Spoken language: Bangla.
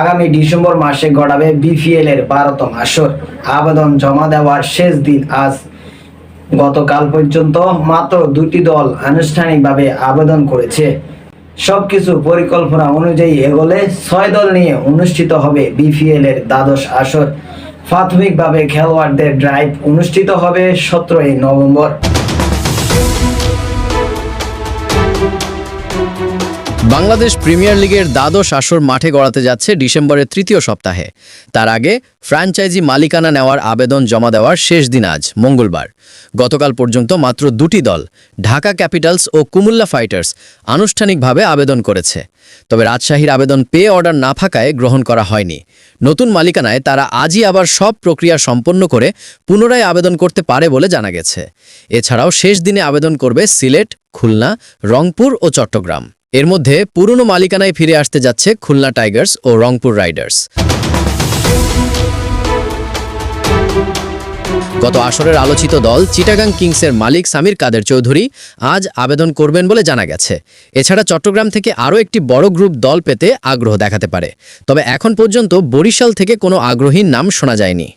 আগামী ডিসেম্বর মাসে গড়াবে বিপিএল এর বারোতম আসর। আবেদন জমা দেওয়ার শেষ দিন আজ। গতকাল পর্যন্ত মাত্র দুটি দল আনুষ্ঠানিকভাবে আবেদন করেছে। সবকিছু পরিকল্পনা অনুযায়ী এগোলে ছয় দল নিয়ে অনুষ্ঠিত হবে বিপিএল এর দ্বাদশ আসর। প্রাথমিকভাবে খেলোয়াড়দের ড্রাইভ অনুষ্ঠিত হবে সতেরোই নভেম্বর। বাংলাদেশ প্রিমিয়ার লিগের দ্বাদশ আসর মাঠে গড়াতে যাচ্ছে ডিসেম্বরের তৃতীয় সপ্তাহে। তার আগে ফ্র্যাঞ্চাইজি মালিকানা নেওয়ার আবেদন জমা দেওয়ার শেষ দিন আজ, মঙ্গলবার। গতকাল পর্যন্ত মাত্র দুটি দল, ঢাকা ক্যাপিটালস ও কুমুল্লা ফাইটার্স, আনুষ্ঠানিকভাবে আবেদন করেছে। তবে রাজশাহীর আবেদন পে অর্ডার না থাকায় গ্রহণ করা হয়নি। নতুন মালিকানায় তারা আজই আবার সব প্রক্রিয়া সম্পন্ন করে পুনরায় আবেদন করতে পারে বলে জানা গেছে। এছাড়াও শেষ দিনে আবেদন করবে সিলেট, খুলনা, রংপুর ও চট্টগ্রাম। এর মধ্যে পুরনো মালিকানায় ফিরে আসতে যাচ্ছে খুলনা টাইগার্স ও রংপুর রাইডার্স। গত আসরের আলোচিত দল চিটাগাং কিংসের মালিক সামির কাদের চৌধুরী আজ আবেদন করবেন বলে জানা গেছে। এছাড়া চট্টগ্রাম থেকে আরও একটি বড় গ্রুপ দল পেতে আগ্রহ দেখাতে পারে। তবে এখন পর্যন্ত বরিশাল থেকে কোনো আগ্রহীর নাম শোনা যায়নি।